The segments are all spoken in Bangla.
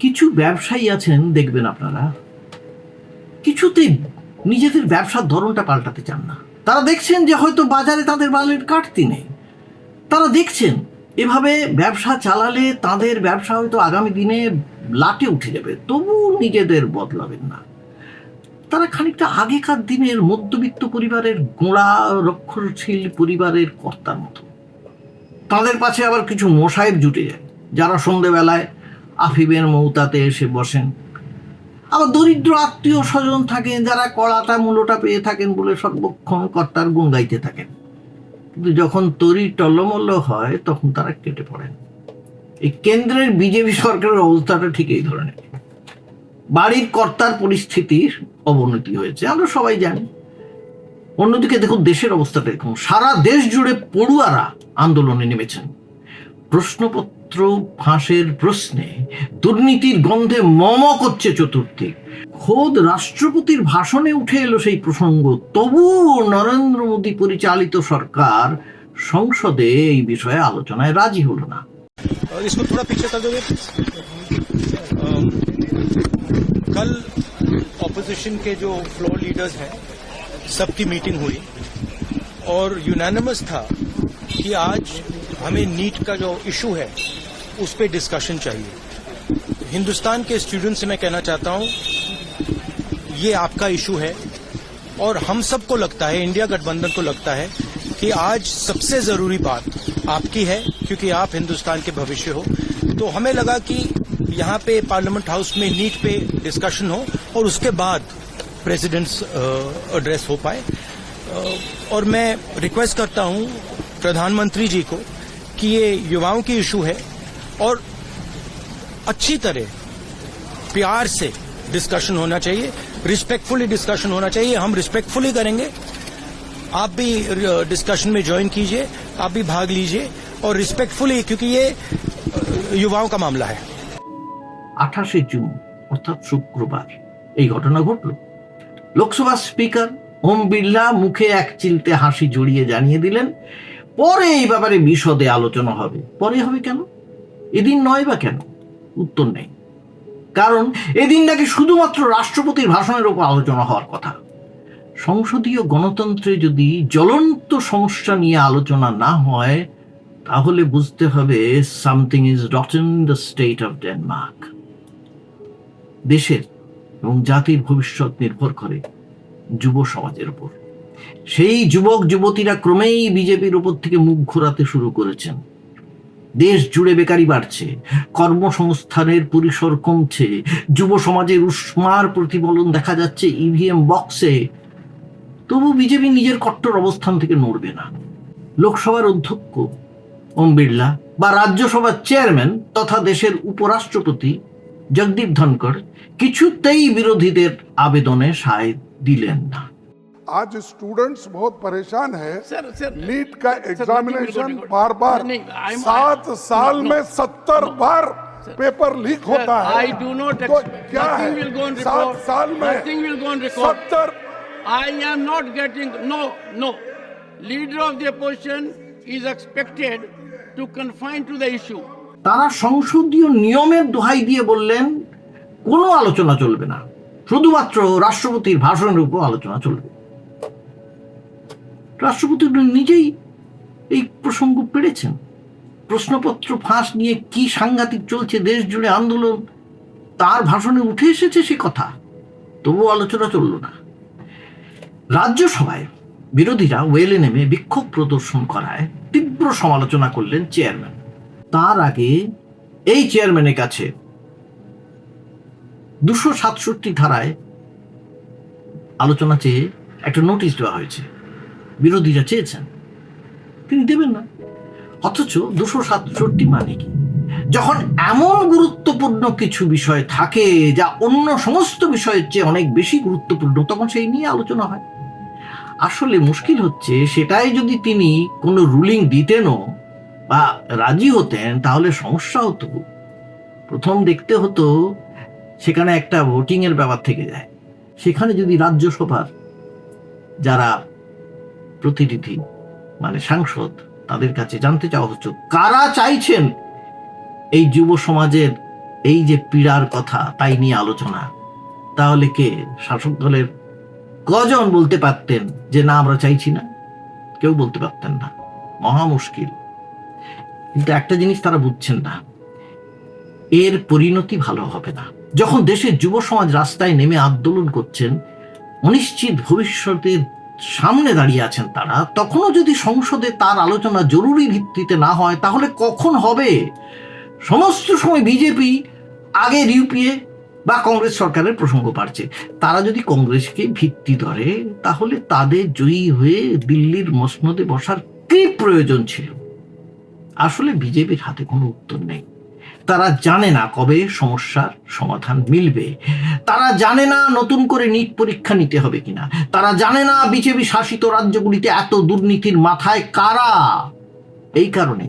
কিছু ব্যবসায়ী আছেন, দেখবেন আপনারা। কিছুতেই নিজেদের ব্যবসার ধরনটা পাল্টাতে চান না। তারা দেখছেন যে হয়তো বাজারে তাদের বালের কাটতি নেই। তারা দেখছেন, এভাবে ব্যবসা চালালে তাদের ব্যবসা হয়তো আগামী দিনে লাটে উঠে যাবে, তবু নিজেদের বদলাবেন না। তারা খানিকটা আগেকার দিনের মধ্যবিত্ত পরিবারের গোড়া রক্ষণশীল পরিবারের কর্তার মতো। তাদের পাশে আবার কিছু মোসাহেব জুটে যায়, যারা সন্ধেবেলায় আফিবের মৌতাতে এসে বসেন। আবার দরিদ্র আত্মীয় স্বজন থাকেন, যারা কড়াটা, মূলোটা পেয়ে থাকেন বলে সর্বক্ষণ কর্তার গুণ গাইতে থাকেন। কিন্তু যখন তরি টল্লমল্ল হয়, তখন তারা কেটে পড়েন। এই কেন্দ্রের বিজেপি সরকারের অবস্থাটা ঠিক এই ধরনের। বাড়ির কর্তার পরিস্থিতির অবনতি হয়েছে, আমরা সবাই জানি। অন্যদিকে দেখুন, দেশের অবস্থাটা দেখুন সারা দেশ জুড়ে পড়ুয়ারা আন্দোলনে নেমেছেন। প্রশ্নপত্র ফাঁসের প্রশ্নে দুর্নীতির গন্ধে মম করছে চতুর্দিক খোদ রাষ্ট্রপতির ভাষণে উঠে এলো সেই প্রসঙ্গ তবু নরেন্দ্র মোদী পরিচালিত সরকার সংসদে এই বিষয়ে আলোচনায় রাজি হলো না और इसको थोड़ा पीछे कर दोगे प्लीज अम, कल ऑपोजिशन के जो फ्लोर लीडर्स हैं सबकी मीटिंग हुई और यूनानिमस था कि आज हमें नीट का जो इशू है उस पर डिस्कशन चाहिए। हिंदुस्तान के स्टूडेंट से मैं कहना चाहता हूँ ये आपका इशू है और हम सबको लगता है इंडिया गठबंधन को लगता है कि आज सबसे ज़रूरी बात आपकी है क्योंकि आप हिंदुस्तान के भविष्य हो। तो हमें लगा कि यहाँ पे पार्लियामेंट हाउस में नीट पे डिस्कशन हो और उसके बाद प्रेसिडेंट्स एड्रेस हो पाए। और मैं रिक्वेस्ट करता हूँ प्रधानमंत्री जी को कि ये युवाओं की इशू है और अच्छी तरह प्यार से डिस्कशन होना चाहिए रिस्पेक्टफुली डिस्कशन होना चाहिए हम रिस्पेक्टफुली करेंगे आप भी डिस्कशन में ज्वाइन कीजिए आप भी भाग लीजिए और रिस्पेक्टफुली क्योंकि ये अ, युवाओं का मामला है আঠাশে জুন অর্থাৎ শুক্রবার এই ঘটনা ঘটল লোকসভা স্পিকার ওম বিড়লা মুখে এক চিলতে হাসি জড়িয়ে জানিয়ে দিলেন পরে এই ব্যাপারে বিশদে আলোচনা হবে। পরে হবে কেন? এদিন নয় বা কেন? উত্তর নেই। কারণ এদিন নাকি শুধুমাত্র রাষ্ট্রপতির ভাষণের উপর আলোচনা হওয়ার কথা। সংসদীয় গণতন্ত্রে যদি জ্বলন্ত সমস্যা নিয়ে আলোচনা না হয়, তাহলে বুঝতে হবে something is rotten the state of Denmark. দেশের এবং জাতির ভবিষ্যৎ নির্ভর করে যুব সমাজের উপর। সেই যুবক, যুবতীরা ক্রমেই বিজেপির উপর থেকে মুখ ঘোরাতে শুরু করেছেন। দেশ জুড়ে বেকারি বাড়ছে, কর্মসংস্থানের পরিসর কমছে, যুব সমাজের উষ্মার প্রতিফলন দেখা যাচ্ছে ইভিএম বক্সে তবু বিজেপি নিজের কট্টর অবস্থান থেকে নড়বে না। লোকসভার অধ্যক্ষ ওম বিড়লা বা রাজ্যসভার চেয়ারম্যান তথা দেশের উপরাষ্ট্রপতি জগদীপ ধনকর কিছুতেই বিরোধীদের আবেদনে সায় দিলেন না। आज स्टूडेंट्स बहुत परेशान है सर, सर, नीट का sir, examination nothing will go- बार बार नहीं, I'm- सात I- साल no, में सत्तर बार पेपर लीक होता है I do not तो expect- क्या है nothing will go on सात record. साल में Nothing will go on record. सत्तर I am not getting, no, no. Leader of the opposition is expected to confine to the issue. তারা সংসদীয় নিয়মের দোহাই দিয়ে বললেন কোনো আলোচনা চলবে না শুধুমাত্র রাষ্ট্রপতির ভাষণের উপর আলোচনা চলবে রাষ্ট্রপতি নিজেই এই প্রসঙ্গ পেরেছেন। প্রশ্নপত্র ফাঁস নিয়ে কি সাংঘাতিক চলছে, দেশ জুড়ে আন্দোলন, তার ভাষণে উঠে এসেছে সে কথা। তবু আলোচনা চলল না। রাজ্যসভায় বিরোধীরা ওয়েলে নেমে বিক্ষোভ প্রদর্শন করায় তীব্র সমালোচনা করলেন চেয়ারম্যান। তার আগে এই চেয়ারম্যানের কাছে দুশো সাতষট্টি ধারায় আলোচনা চেয়ে একটা নোটিশ দেওয়া হয়েছে। বিরোধীরা চেয়েছেন। তিনি দেবেন না। অথচ দুশো সাতষট্টি মানে কি? যখন এমন গুরুত্বপূর্ণ কিছু বিষয় থাকে যা অন্য সমস্ত বিষয়ের চেয়ে অনেক বেশি গুরুত্বপূর্ণ, তখন সেই নিয়ে আলোচনা হয়। আসলে মুশকিল হচ্ছে, সেটাই যদি তিনি কোনো রুলিং দিতেনও বা রাজি হতেন, তাহলে সমস্যা হতো। প্রথম দেখতে হতো, সেখানে একটা ভোটিংয়ের ব্যাপার থেকে যায়। সেখানে যদি রাজ্যসভার যারা প্রতিনিধি মানে সাংসদ, তাদের কাছে জানতে চাওয়া হচ্ছে, কারা চাইছেন এই যুব সমাজের এই যে পীড়ার কথা তাই নিয়ে আলোচনা? তাহলে কে? শাসক দলের কজন বলতে পারতেন যে না, আমরা চাইছি না? কেউ বলতে পারতেন না। মহা মুশকিল। কিন্তু একটা জিনিস তারা বুঝছেন না, এর পরিণতি ভালো হবে না। যখন দেশের যুব সমাজ রাস্তায় নেমে আন্দোলন করছেন, অনিশ্চিত ভবিষ্যতের সামনে দাঁড়িয়ে আছেন তারা, তখনও যদি সংসদে তার আলোচনা জরুরি ভিত্তিতে না হয়, তাহলে কখন হবে? সমস্ত সময় বিজেপি আগের ইউপিএ বা কংগ্রেস সরকারের প্রসঙ্গ পাচ্ছে তারা যদি কংগ্রেসকে ভিত্তি ধরে, তাহলে তাদের জয়ী হয়ে দিল্লির মসনদে বসার কি প্রয়োজন ছিল? আসলে বিজেপির হাতে কোনো উত্তর নেই। তারা জানে না কবে সমস্যার সমাধান মিলবে। তারা জানে না নতুন করে নিট পরীক্ষা নিতে হবে কিনা। তারা জানে না বিজেপি শাসিত রাজ্যগুলিতে এত দুর্নীতির মাথায় কারা। এই কারণে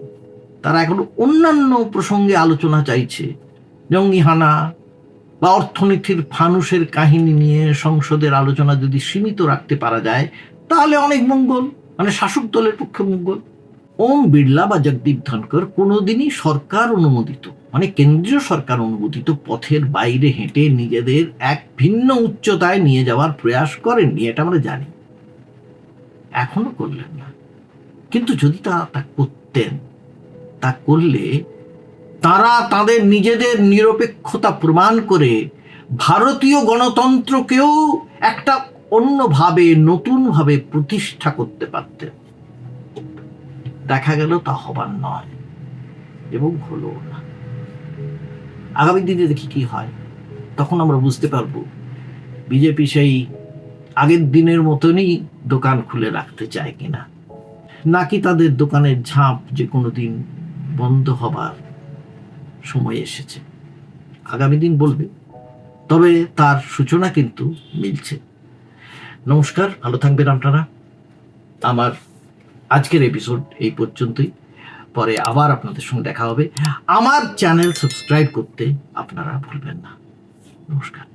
তারা এখন অন্যান্য প্রসঙ্গে আলোচনা চাইছে। জঙ্গি হানা বা অর্থনীতির ফানুসের কাহিনী নিয়ে সংসদের আলোচনা যদি সীমিত রাখতে পারা যায়, তাহলে অনেক মঙ্গল মানে শাসক দলের পক্ষে মঙ্গল। ওম বিড়লা বা জগদীপ ধনকর কোনোদিনই সরকার অনুমোদিত। মানে কেন্দ্রীয় সরকার অনুমোদিত পথের বাইরে হেঁটে নিজেদের এক ভিন্ন উচ্চতায় নিয়ে যাওয়ার প্রয়াস করেননি, এটা আমরা জানি। এখনও করলেন না। কিন্তু যদি তারা তা করতেন, তা করলে তারা তাদের নিজেদের নিরপেক্ষতা প্রমাণ করে ভারতীয় গণতন্ত্রকেও একটা অন্যভাবে, নতুনভাবে প্রতিষ্ঠা করতে পারতেন। দেখা গেল তা হবার নয়, এবং হলো না। আগামী দিনে দেখি কি হয়। তখন আমরা বুঝতে পারব, বিজেপি সেই আগের দিনের মতনই দোকান খুলে রাখতে চায় কিনা। নাকি তাদের দোকানের ঝাঁপ যে কোনো দিন বন্ধ হবার সময় এসেছে। আগামী দিন বলবে, তবে তার সূচনা কিন্তু মিলছে। নমস্কার, ভালো থাকবেন আপনারা। আমার আজকের এপিসোড এই পর্যন্তই। পরে আবার আপনাদের সঙ্গে দেখা হবে। আমার চ্যানেল সাবস্ক্রাইব করতে আপনারা ভুলবেন না। নমস্কার।